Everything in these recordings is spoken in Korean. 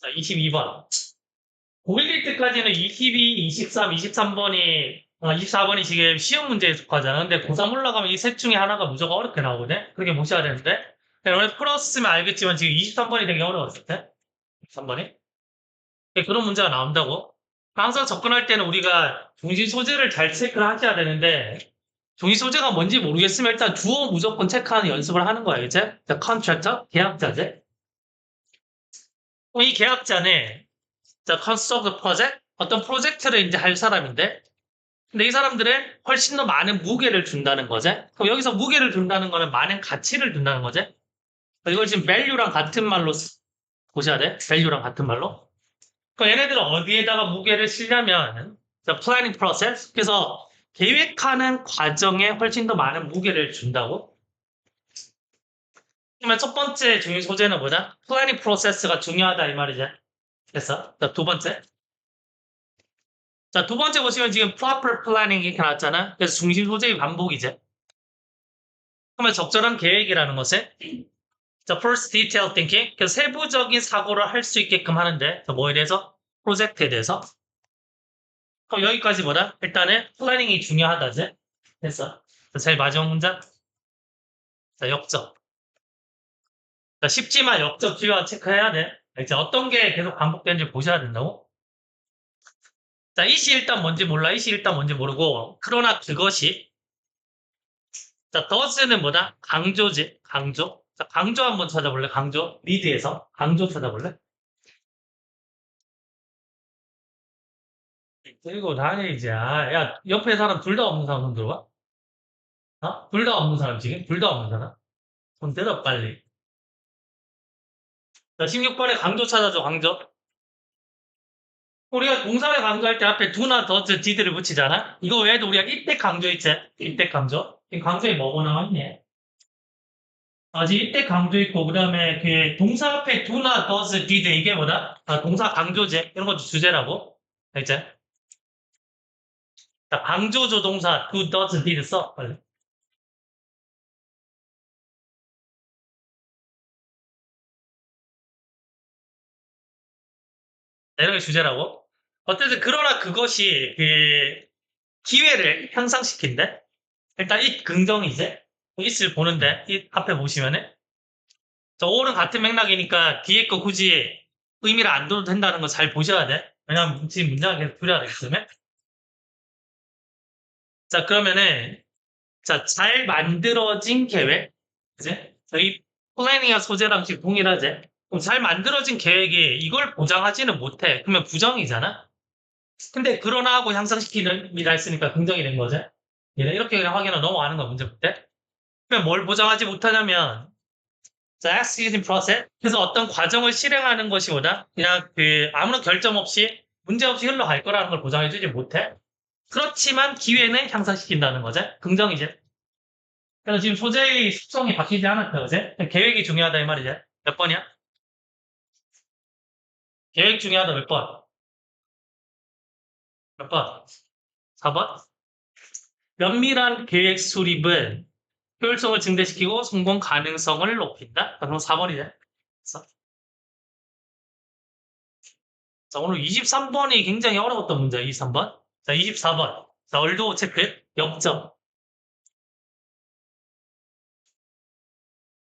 자, 22번. 고1일 때까지는 22, 23, 23번이, 24번이 지금 시험 문제에 속하잖아. 근데 고3 올라가면 이 셋 중에 하나가 무조건 어렵게 나오거든? 그렇게 모셔야 되는데. 원래 풀었으면 알겠지만 지금 23번이 되게 어려웠을 때. 23번이. 그런 문제가 나온다고. 항상 접근할 때는 우리가 중심 소재를 잘 체크를 하셔야 되는데, 종이 소재가 뭔지 모르겠으면 일단 주어 무조건 체크하는 연습을 하는 거야, 이제. Contractor, 계약자제. 그럼 이 계약자는 construct the project, 어떤 프로젝트를 이제 할 사람인데, 근데 이 사람들은 훨씬 더 많은 무게를 준다는 거지. 그럼 여기서 무게를 준다는 거는 많은 가치를 준다는 거지. 이걸 지금 value랑 같은 말로 쓰- 보셔야 돼. value랑 같은 말로. 그럼 얘네들은 어디에다가 무게를 쓰려면 the planning process. 그래서 계획하는 과정에 훨씬 더 많은 무게를 준다고. 그러면 첫 번째 중요 소재는 뭐냐? 플래닝 프로세스가 중요하다 이 말이지. 됐어? 자, 두 번째. 자, 두 번째 보시면 지금 proper planning 이렇게 나왔잖아. 그래서 중심 소재의 반복이지. 그러면 적절한 계획이라는 것은 자, first detail thinking. 그래서 세부적인 사고를 할 수 있게끔 하는데 자, 뭐에 대해서? 프로젝트에 대해서. 그럼 여기까지 뭐다? 일단은 플래닝이 중요하다지. 됐어. 자, 제일 마지막 문장. 자, 역적. 자, 쉽지만 역적 필요한 체크해야 돼. 이제 어떤 게 계속 반복되는지 보셔야 된다고. 자, 이시 일단 뭔지 몰라. 이시 일단 뭔지 모르고. 그러나 그것이. 자, does는 뭐다? 강조지. 강조. 자, 강조 한번 찾아볼래? 강조. 리드에서. 강조 찾아볼래? 들고 다니자. 야, 옆에 사람 둘 다 없는 사람 손 들어봐. 어? 둘 다 없는 사람 지금? 둘 다 없는 사람? 손 들어, 빨리. 자, 16번에 강조 찾아줘, 강조. 우리가 동사를 강조할 때 앞에 do나 does, did를 붙이잖아? 이거 외에도 우리가 이때 강조했지? 이때 강조. 이 강조에 뭐고 나왔니? 아직 이때 강조 있고, 그 다음에 그 동사 앞에 do나 does, did 이게 뭐다? 아, 동사 강조제. 이런 것도 주제라고. 알지? 자, 강조조 동사 do, does, did 써. 빨리. 게 주제라고. 어쨌든 그러나 그것이 그 기회를 향상시킨대. 일단 이 긍정이제 이을 보는데 이 앞에 보시면은 저 5는 같은 맥락이니까 뒤에 거 굳이 의미를 안 둬도 된다는 거 잘 보셔야 돼. 왜냐면 지금 문장이 계속 줄여야 되기 때문에. 자 그러면은 자 잘 만들어진 계획 그지? 저희 플래닝과 소재랑 지금 동일하지? 그럼 잘 만들어진 계획이 이걸 보장하지는 못해. 그러면 부정이잖아? 근데 그러나 하고 향상시키는 미라 했으니까 긍정이 된. 얘네 이렇게 그냥 확인을 넘어가는 거 문제 볼 때. 그러면 뭘 보장하지 못하냐면 자, executing process. 그래서 어떤 과정을 실행하는 것이 보다 그냥 그 아무런 결점 없이 문제 없이 흘러갈 거라는 걸 보장해주지 못해. 그렇지만 기회는 향상시킨다는 거지. 긍정이지. 그래서 지금 소재의 속성이 바뀌지 않았다, 그지? 계획이 중요하다 이 말이지. 몇 번이야? 계획 중요하다 몇 번? 몇 번? 4번? 면밀한 계획 수립은 효율성을 증대시키고 성공 가능성을 높인다? 그럼 4번이네. 자, 오늘 23번이 굉장히 어려웠던 문제야, 23번. 자, 24번. 자, 얼도 체크, 역점.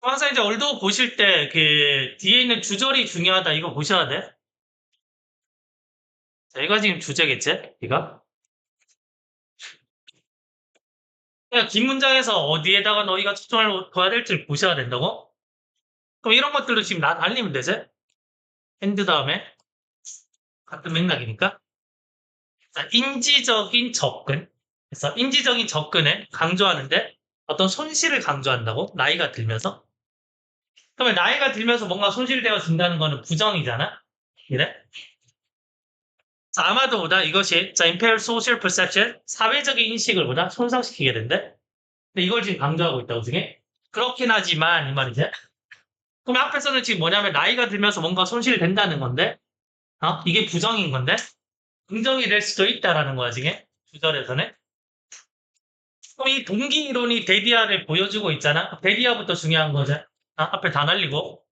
항상 이제 얼도 보실 때 그 뒤에 있는 주절이 중요하다 이거 보셔야 돼. 자, 이거 지금 주제겠지? 이거? 그냥 긴 문장에서 어디에다가 너희가 초점을 둬야 될지 보셔야 된다고? 그럼 이런 것들도 지금 나 알리면 되지? 핸드 다음에 같은 맥락이니까. 자, 인지적인 접근. 그래서 인지적인 접근을 강조하는데 어떤 손실을 강조한다고? 나이가 들면서? 그러면 나이가 들면서 뭔가 손실되어진다는 거는 부정이잖아? 그래? 자, 아마도 보다 이것이 자, impaired social perception, 사회적인 인식을 보다 손상시키게 된대. 근데 이걸 지금 강조하고 있다고 지금? 그렇긴 하지만 이 말이지. 그럼 앞에서는 지금 뭐냐면 나이가 들면서 뭔가 손실이 된다는 건데, 어? 이게 부정인 건데, 긍정이 될 수도 있다라는 거야 지금 주절에서는. 그럼 이 동기 이론이 데디아를 보여주고 있잖아. 데디아부터 중요한 거죠. 아, 앞에 다 날리고.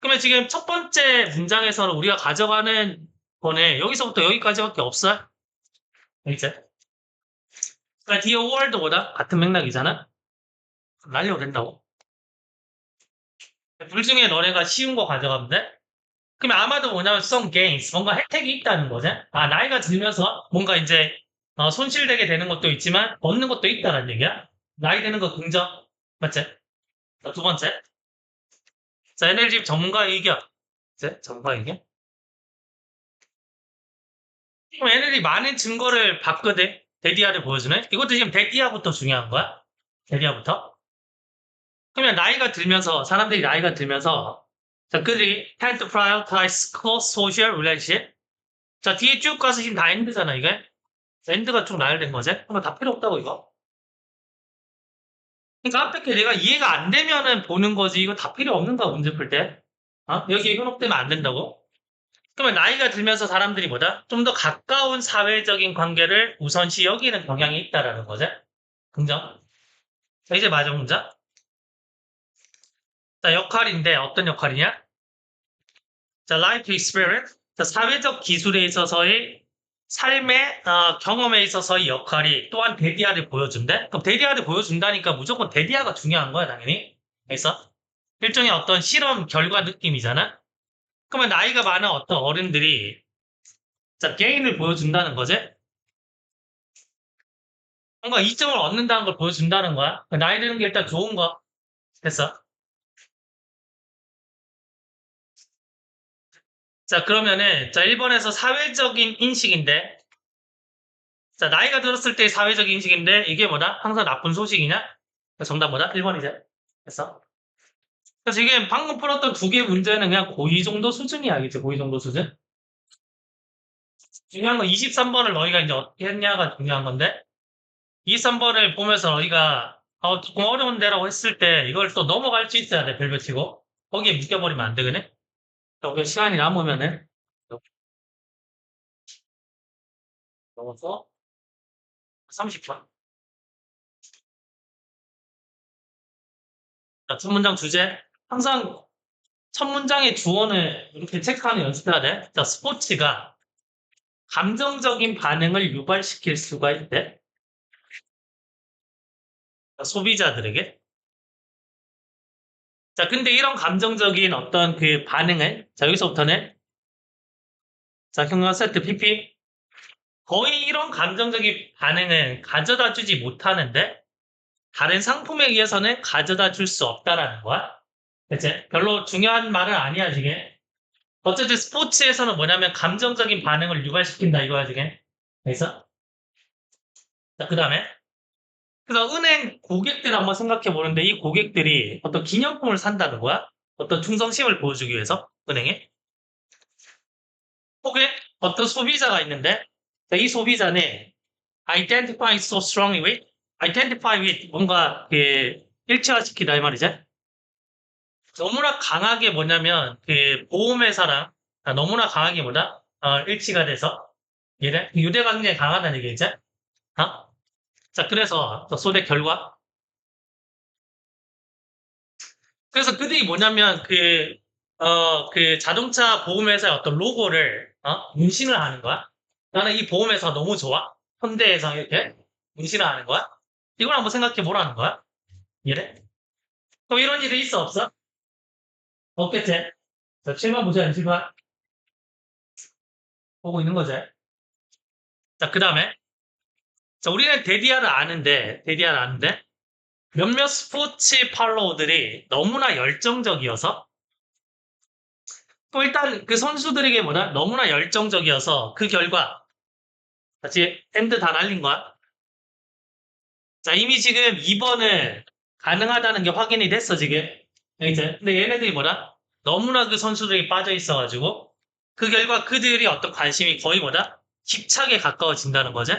그러면 지금 첫 번째 문장에서는 우리가 가져가는 거는 여기서부터 여기까지밖에 없어. 이제. 그러니까 뒤에 word보다 같은 맥락이잖아. 날려도 된다고. 둘 중에 너네가 쉬운 거 가져가면 돼? 그러면 아마도 뭐냐면 some gains, 뭔가 혜택이 있다는 거지. 아, 나이가 들면서 뭔가 이제 어, 손실되게 되는 것도 있지만 얻는 것도 있다는 얘기야. 나이 드는 거 긍정. 맞지? 자, 두 번째. 자, 에너지 전문가 의견. 이제 전문가 의견. 그럼 얘네들이 많은 증거를 봤거든. 데디아를 보여주는. 이것도 지금 데디아부터 중요한 거야. 데디아부터. 그러면 나이가 들면서 사람들이 나이가 들면서 자 그들이 tend to prioritize close social relationship. 자 뒤에 쭉 가서 지금 다 엔드잖아 이게. 엔드가 쭉 나열된 거지. 그러면 다 필요 없다고 이거. 그러니까 앞에 게 내가 이해가 안 되면은 보는 거지. 이거 다 필요 없는 거야 문제 풀 때. 어? 여기에 현혹되면 안 된다고. 그러면 나이가 들면서 사람들이 뭐다? 좀 더 가까운 사회적인 관계를 우선시 여기는 경향이 있다라는 거지. 긍정. 자, 이제 마지막 문장. 자, 역할인데 어떤 역할이냐? 자, life experience. 자, 사회적 기술에 있어서의 삶의 어, 경험에 있어서의 역할이 또한 데디아를 보여준대. 그럼 데디아를 보여준다니까 무조건 데디아가 중요한 거야, 당연히. 그래서 일종의 어떤 실험 결과 느낌이잖아. 그러면 나이가 많은 어떤 어른들이 자, 게인을 보여준다는 거지? 뭔가 이점을 얻는다는 걸 보여준다는 거야. 나이 드는 게 일단 좋은 거. 됐어. 자, 그러면은, 자, 1번에서 사회적인 인식인데, 자, 나이가 들었을 때 사회적인 인식인데, 이게 뭐다? 항상 나쁜 소식이냐? 정답 뭐다? 1번이죠. 됐어. 그래서 지금 방금 풀었던 두 개 문제는 그냥 고2 정도 수준이야, 알겠지? 고2 정도 수준? 중요한 건 23번을 너희가 이제 어떻게 했냐가 중요한 건데, 23번을 보면서 너희가, 어, 조금 어려운데라고 했을 때, 이걸 또 넘어갈 수 있어야 돼, 별별 치고. 거기에 묶여버리면 안 되거든? 여기 시간이 남으면은, 넘어서 30분. 자, 첫 문장 주제. 항상 첫 문장의 주어는 이렇게 체크하는 연습해야 돼. 자, 스포츠가 감정적인 반응을 유발시킬 수가 있대. 자, 소비자들에게. 자, 근데 이런 감정적인 어떤 그 반응을, 자, 여기서부터는, 자, 경영 세트 PP. 거의 이런 감정적인 반응은 가져다 주지 못하는데, 다른 상품에 의해서는 가져다 줄 수 없다라는 거야. 그치? 별로 중요한 말은 아니야, 지금. 어쨌든 스포츠에서는 뭐냐면 감정적인 반응을 유발시킨다 이거야, 지금. 그래서? 자, 그 다음에. 그래서 은행 고객들 한번 생각해 보는데 이 고객들이 어떤 기념품을 산다는 거야? 어떤 충성심을 보여주기 위해서 은행에? 혹은 어떤 소비자가 있는데 자, 이 소비자는 identify so strongly with identify with 뭔가 그 일치화시키다 이 말이죠. 너무나 강하게 뭐냐면 그 보험회사랑 아, 너무나 강하게 뭐다 어, 일치가 돼서 얘네 유대가 굉장히 강하다는 얘기겠지? 어? 자 그래서 소대 결과 그래서 그들이 뭐냐면 그 어, 그 자동차 보험회사의 어떤 로고를 어? 문신을 하는 거야. 나는 이 보험회사 너무 좋아. 현대에서 이렇게 문신을 하는 거야. 이걸 한번 생각해 보라는 거야. 이래? 그럼 이런 일이 있어 없어? 없겠지? 자, 7번 보자, 7번. 보고 있는 거지. 자, 그 다음에. 자, 우리는 데디아를 아는데, 데디아를 아는데, 몇몇 스포츠 팔로우들이 너무나 열정적이어서, 또 일단 그 선수들에게 뭐다? 너무나 열정적이어서 그 결과, 같이 핸드 다 날린 거야. 자, 이미 지금 2번은 가능하다는 게 확인이 됐어, 지금. 이제 근데 얘네들이 뭐다? 너무나 그 선수들이 빠져 있어가지고 그 결과 그들이 어떤 관심이 거의 뭐다? 집착에 가까워진다는 거지.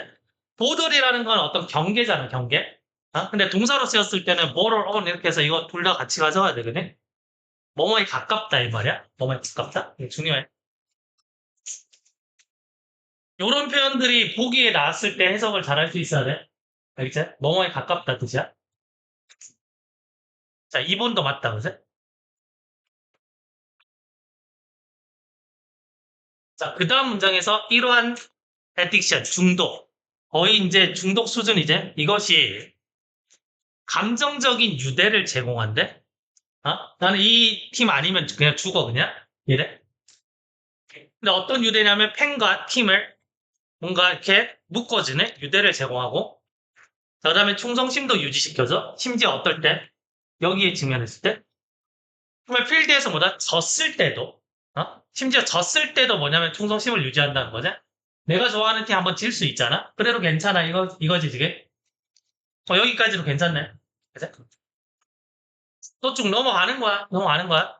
보돌이라는 건 어떤 경계잖아, 경계. 어? 근데 동사로 쓰였을 때는 뭐를 on 이렇게 해서 이거 둘 다 같이 가져와야 되거든. 뭐뭐에 가깝다 이 말이야. 뭐뭐에 가깝다. 이게 중요해. 이런 표현들이 보기에 나왔을 때 해석을 잘 할 수 있어야 돼. 알겠지? 뭐뭐에 가깝다 뜻이야. 자, 2번도 맞다, 그지? 자, 그 다음 문장에서 이러한 addiction, 중독. 거의 이제 중독 수준이제. 이것이 감정적인 유대를 제공한대? 어? 나는 이 팀 아니면 그냥 죽어, 그냥? 이래? 근데 어떤 유대냐면 팬과 팀을 뭔가 이렇게 묶어주는 유대를 제공하고 그 다음에 충성심도 유지시켜줘. 심지어 어떨 때? 여기에 직면했을 때? 그러면 필드에서 뭐다? 졌을 때도 어? 심지어 졌을 때도 뭐냐면 충성심을 유지한다는 거지. 내가 좋아하는 팀 한번 질 수 있잖아. 그래도 괜찮아. 이거 이거지 지금. 어, 여기까지도 괜찮네. 그치? 또쭉 넘어가는 거야. 넘어가는 거야.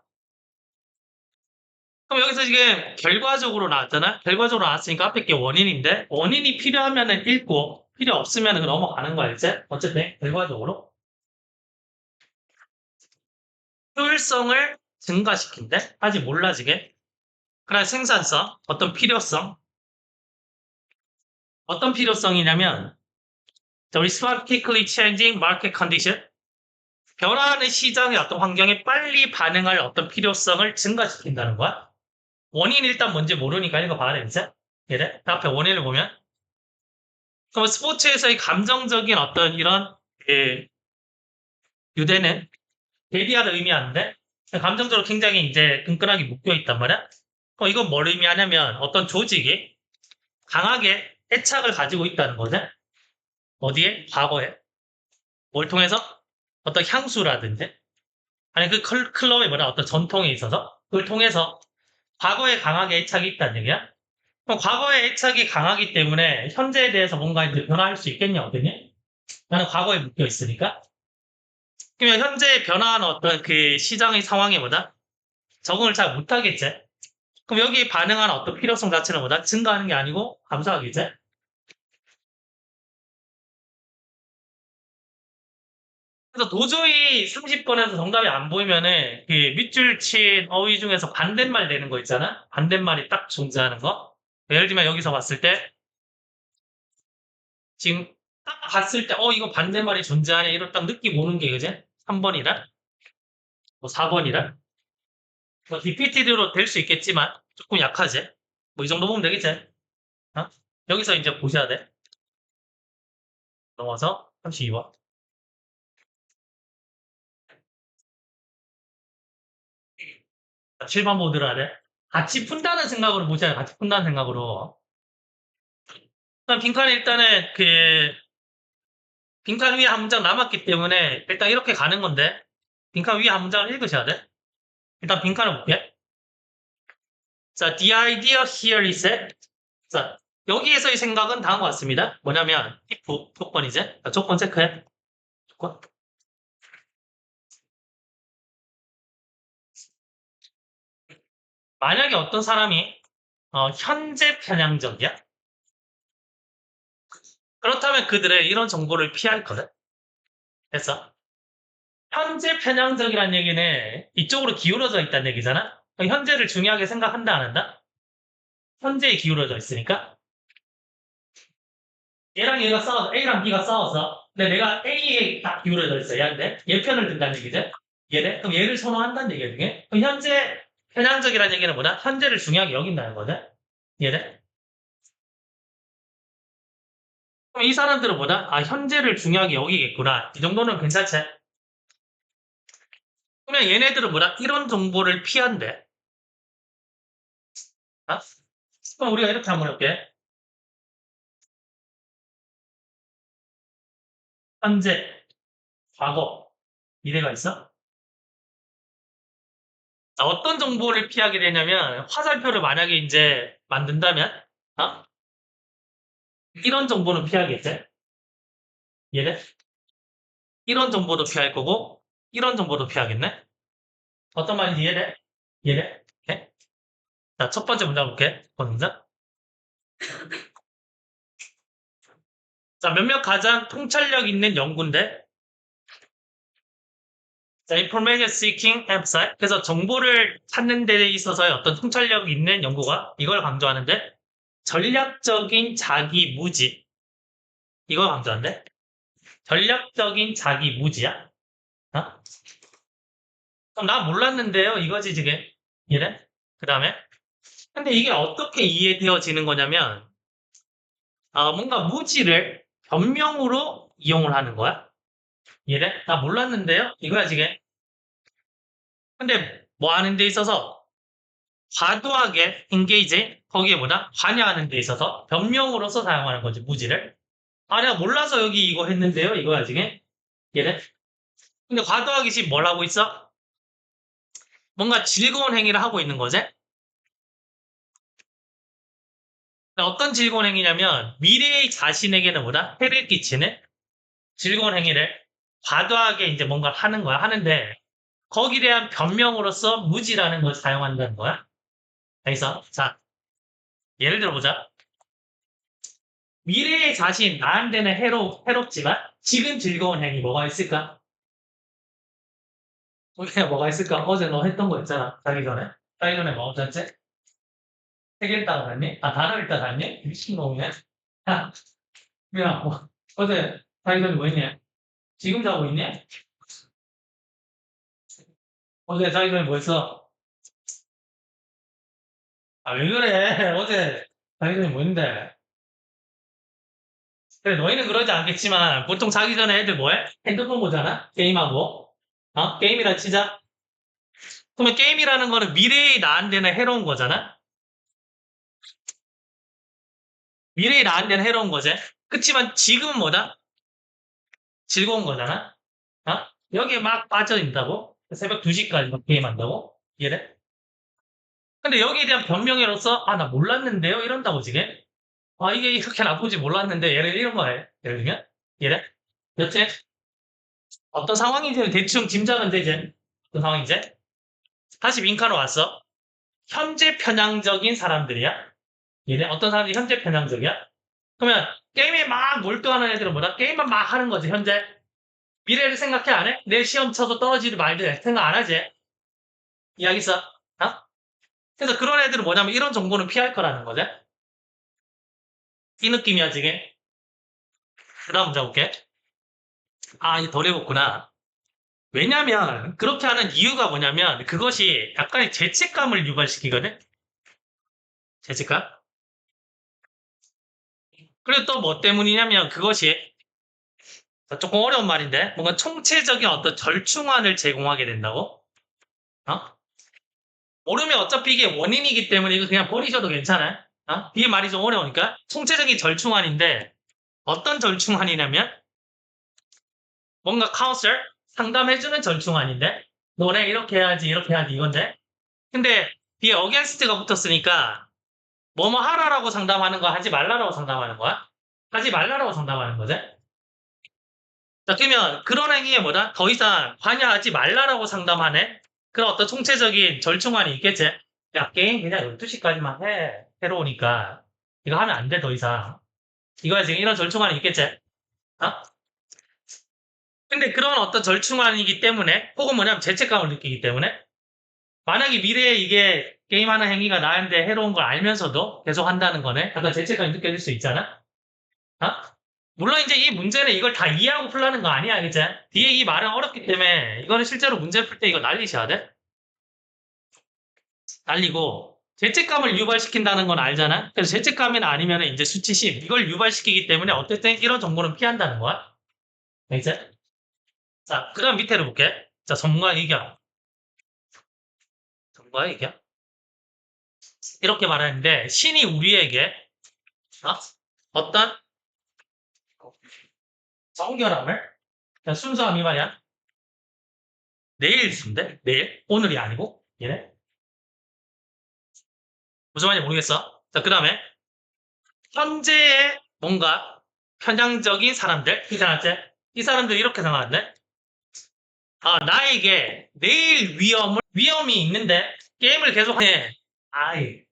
그럼 여기서 지금 결과적으로 나왔잖아. 결과적으로 나왔으니까 앞에 게 원인인데 원인이 필요하면은 읽고 필요 없으면 넘어가는 거야 이제. 어쨌든 결과적으로 효율성을 증가시킨대. 아직 몰라 지금. 그다음 생산성, 어떤 필요성, 어떤 필요성이냐면 자, respond quickly changing market condition 변화하는 시장의 어떤 환경에 빨리 반응할 어떤 필요성을 증가시킨다는 거야. 원인이 일단 뭔지 모르니까 이거 봐야 되겠지? 얘네 앞에 원인을 보면 그럼 스포츠에서의 감정적인 어떤 이런 그 유대는 대비하다 의미하는데 감정적으로 굉장히 이제 끈끈하게 묶여 있단 말이야. 어, 이건 뭘 의미하냐면 어떤 조직이 강하게 애착을 가지고 있다는 거지. 어디에? 과거에. 뭘 통해서? 어떤 향수라든지 아니 그 클- 클럽의 뭐냐 어떤 전통에 있어서 그걸 통해서 과거에 강하게 애착이 있다는 얘기야. 그럼 과거에 애착이 강하기 때문에 현재에 대해서 뭔가 이제 변화할 수 있겠냐 어떠니? 나는 과거에 묶여 있으니까. 그러면 현재 변화하는 어떤 그 시장의 상황에 뭐다? 적응을 잘 못하겠지. 그럼 여기에 반응하는 어떤 필요성 자체는 뭐다? 증가하는 게 아니고 감소하겠지. 그래서 도저히 30번에서 정답이 안 보이면은 그 밑줄 친 어휘 중에서 반대말 내는 거 있잖아? 반대말이 딱 존재하는 거. 예를 들면 여기서 봤을 때 지금 딱 봤을 때 어 이거 반대말이 존재하네 이런 딱 느낌 오는 게 그제? 3번이라 뭐 4번이라 뭐 DPT로 될 수 있겠지만 조금 약하지? 뭐 이 정도 보면 되겠지? 어? 여기서 이제 보셔야 돼. 넘어서 32번. 7번 보드를 하래. 같이 푼다는 생각으로 돼. 같이 푼다는 생각으로. 일단 빈칸에 일단은 그 빈칸 위에 한 문장 남았기 때문에 일단 이렇게 가는 건데 빈칸 위에 한 문장을 읽으셔야 돼. 일단 빈칸을 볼게. 자, the idea here is that 자, 여기에서의 생각은 다음과 같습니다. 뭐냐면 if 조건이제. 자, 조건 체크해. 조건. 만약에 어떤 사람이 어, 현재 편향적이야? 그렇다면 그들의 이런 정보를 피할 거든. 됐어? 현재 편향적이라는 얘기는 이쪽으로 기울어져 있다는 얘기잖아. 현재를 중요하게 생각한다 안 한다? 현재에 기울어져 있으니까. 얘랑 얘가 싸워서 A랑 B가 싸워서 근데 내가 A에 딱 기울어져 있어 얘한테 얘 편을 든다는 얘기지. 얘네 그럼 얘를 선호한다는 얘기야 중에. 그럼 현재 편향적이라는 얘기는 뭐냐? 현재를 중요하게 여긴다는 거죠. 얘네. 이 사람들은 뭐다? 아, 현재를 중요하게 여기겠구나. 이 정도는 괜찮지? 그러면 얘네들은 뭐다? 이런 정보를 피한대. 아? 그럼 우리가 이렇게 한번 해볼게. 현재, 과거, 미래가 있어? 자, 어떤 정보를 피하게 되냐면 화살표를 만약에 이제 만든다면 어? 이런 정보는 피하겠지? 얘네? 이런 정보도 피할 거고 이런 정보도 피하겠네? 어떤 말인지 얘네? 얘네? 이렇게? 자, 첫 번째 문장 볼게. 첫 번째 문장. 자, 몇몇 가장 통찰력 있는 연구인데 자, information seeking website. 그래서 정보를 찾는 데 있어서의 어떤 통찰력 있는 연구가 이걸 강조하는데 전략적인 자기 무지. 이걸 강조하는데 전략적인 자기 무지야. 어? 나 몰랐는데요. 이거지 지금. 이래? 그 다음에 근데 이게 어떻게 이해되어지는 거냐면, 아, 뭔가 무지를 변명으로 이용을 하는 거야. 이해돼? 나 몰랐는데요? 이거야, 지금. 근데 뭐 하는 데 있어서 과도하게 engage, 거기에 뭐다? 관여하는 데 있어서 변명으로서 사용하는 거지, 무지를. 아, 내가 몰라서 여기 이거 했는데요? 이거야, 지금. 이해돼? 근데 과도하기 시뭘 하고 있어? 뭔가 즐거운 행위를 하고 있는 거지? 어떤 즐거운 행위냐면 미래의 자신에게는 뭐다? 해를 끼치는 즐거운 행위를 과도하게 이제 뭔가 하는 거야. 하는데 거기에 대한 변명으로서 무지라는 걸 사용한다는 거야. 그래서 자 예를 들어보자. 미래의 자신 나한테는 해로, 해롭지만 지금 즐거운 행위 뭐가 있을까? 우리가 뭐가 있을까? 어제 너 했던 거 있잖아. 자기 전에. 자기 전에 뭐 없었지? 책 읽다가 갔니? 아, 단어 읽다가 갔니? 미친놈이네. 야, 야, 뭐, 어제 자기 전에 뭐 했냐? 지금 자고 있냐? 어제 자기 전에 뭐 했어? 아, 왜 그래? 어제 자기 전에 뭐 했는데? 그래, 너희는 그러지 않겠지만, 보통 자기 전에 애들 뭐 해? 핸드폰 보잖아? 게임하고. 어? 게임이라 치자. 그러면 게임이라는 거는 미래의 나한테는 해로운 거잖아? 미래의 나한테는 해로운 거지. 그치만 지금은 뭐다? 즐거운 거잖아? 어? 여기에 막 빠져 있다고? 새벽 2시까지 막 게임한다고? 이해돼? 근데 여기에 대한 변명으로서, 아, 나 몰랐는데요? 이런다고 지금? 아, 이게 이렇게 나쁜지 몰랐는데, 예를 이런 거해. 예를 들면? 이해돼? 여튼, 어떤 상황인지는 대충 짐작은 되지? 어떤 상황인지? 다시 민카로 왔어. 현재 편향적인 사람들이야? 얘네 어떤 사람들이 현재 편향적이야? 그러면 게임에 막 몰두하는 애들은 뭐다? 게임만 막 하는 거지 현재 미래를 생각해 안 해? 내일 시험 쳐서 떨어지든 말든 생각 안 하지? 이야기 있어? 어? 그래서 그런 애들은 뭐냐면 이런 정보는 피할 거라는 거지 이 느낌이야 지금 그 다음 문제 볼게 아 이게 덜 해봤구나 왜냐면 그렇게 하는 이유가 뭐냐면 그것이 약간의 죄책감을 유발시키거든 죄책감? 그리고 또 뭐 때문이냐면 그것이 조금 어려운 말인데 뭔가 총체적인 어떤 절충안을 제공하게 된다고? 어? 모르면 어차피 이게 원인이기 때문에 이거 그냥 버리셔도 괜찮아요. 어? 이게 말이 좀 어려우니까 총체적인 절충안인데 어떤 절충안이냐면 뭔가 카운슬 상담해주는 절충안인데 너네 이렇게 해야지 이렇게 해야지 이건데 근데 뒤에 어게인스트가 붙었으니까 뭐뭐 하라라고 상담하는 거야? 하지 말라라고 상담하는 거야? 하지 말라라고 상담하는 거지? 자, 그러면 그런 행위에 뭐다? 더 이상 관여하지 말라라고 상담하네? 그런 어떤 총체적인 절충안이 있겠지? 야, 게임 그냥 12시까지만 해. 해로우니까. 이거 하면 안 돼, 더 이상. 이거야 지금 이런 절충안이 있겠지? 어? 근데 그런 어떤 절충안이기 때문에, 혹은 뭐냐면 죄책감을 느끼기 때문에, 만약에 미래에 이게 게임하는 행위가 나한테 해로운 걸 알면서도 계속 한다는 거네. 약간 죄책감이 느껴질 수 있잖아. 어? 물론 이제 이 문제는 이걸 다 이해하고 풀라는 거 아니야, 그치? 뒤에 이 말은 어렵기 때문에 이거는 실제로 문제 풀 때 이거 날리셔야 돼. 날리고 죄책감을 유발시킨다는 건 알잖아. 그래서 죄책감이 아니면 이제 수치심 이걸 유발시키기 때문에 어쨌든 이런 정보는 피한다는 거야. 알겠지? 자, 그다음 밑에로 볼게. 자, 전문가 의견. 전문가 의견. 이렇게 말하는데 신이 우리에게 어? 어떤 정결함을? 그냥 순수함 이 말이야 내일 쓴대 내일? 오늘이 아니고? 얘네? 무슨 말인지 모르겠어. 자 그 다음에 현재의 뭔가 편향적인 사람들 이상하지? 이 사람들이 이렇게 생각하는데? 아 나에게 내일 위험을 위험이 있는데 게임을 계속 해 아이